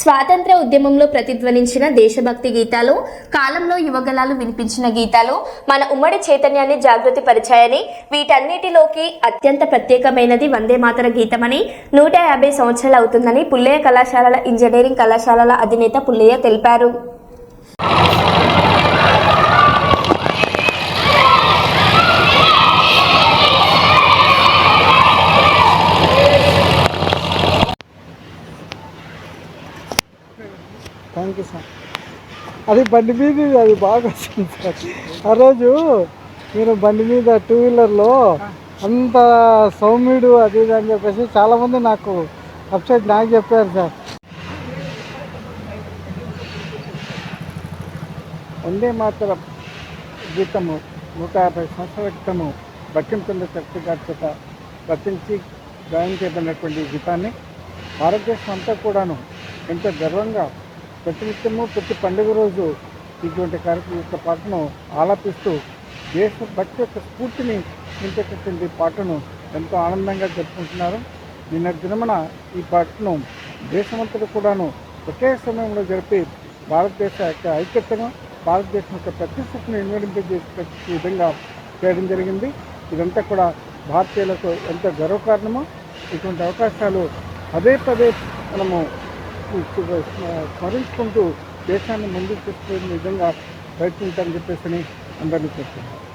స్వాతంత్ర ఉద్యమంలో ప్రతిధ్వనించిన దేశభక్తి గీతాలు కాలంలో యువగలాలు వినిపించిన గీతాలు మన ఉమ్మడి చైతన్యాన్ని జాగృతి పరిచాయని వీటన్నిటిలోకి అత్యంత ప్రత్యేకమైనది వందే మాతర గీతమని నూట యాభై సంవత్సరాలు అవుతుందని పుల్లయ్య కళాశాలల ఇంజనీరింగ్ కళాశాలల అధినేత పుల్లయ్య తెలిపారు. థ్యాంక్ యూ సార్ అది బండి మీద అది బాగా వచ్చింది సార్ ఆ రోజు మీరు బండి మీద టూ వీలర్లో అంత సౌమ్యుడు అది ఇది అని చెప్పేసి చాలామంది నాకు అప్సెట్ నాకు చెప్పారు సార్ వందే మాత్రం గీతము నూట యాభై సంవత్సరాల క్రితము బక్కింపల్లి శక్తి గారి చేత రచించి గాయం చేయబడినటువంటి గీతాన్ని భారతదేశం అంతా కూడాను ఎంతో గర్వంగా ప్రతినిత్యము ప్రతి పండుగ రోజు ఇటువంటి కార్యక్రమం యొక్క పాటను ఆలాపిస్తూ దేశభక్తి యొక్క స్ఫూర్తిని నింపేటటువంటి పాటను ఎంతో ఆనందంగా జరుపుకుంటున్నారు. నిన్న దినమున ఈ పాటను దేశమంతటా కూడాను ఒకే సమయంలో జరిపి భారతదేశ యొక్క ఐక్యతను భారతదేశం యొక్క ప్రతిష్టను వినియోగింపజేసే విధంగా చేయడం జరిగింది. ఇదంతా కూడా భారతీయులకు ఎంతో గర్వకారణము. ఇటువంటి అవకాశాలు పదే పదే మనము స్మరించుకుంటూ దేశాన్ని ముందుకు తీసుకునే విధంగా ప్రయత్నించాలని చెప్పేసి అందరినీ చెప్తున్నాను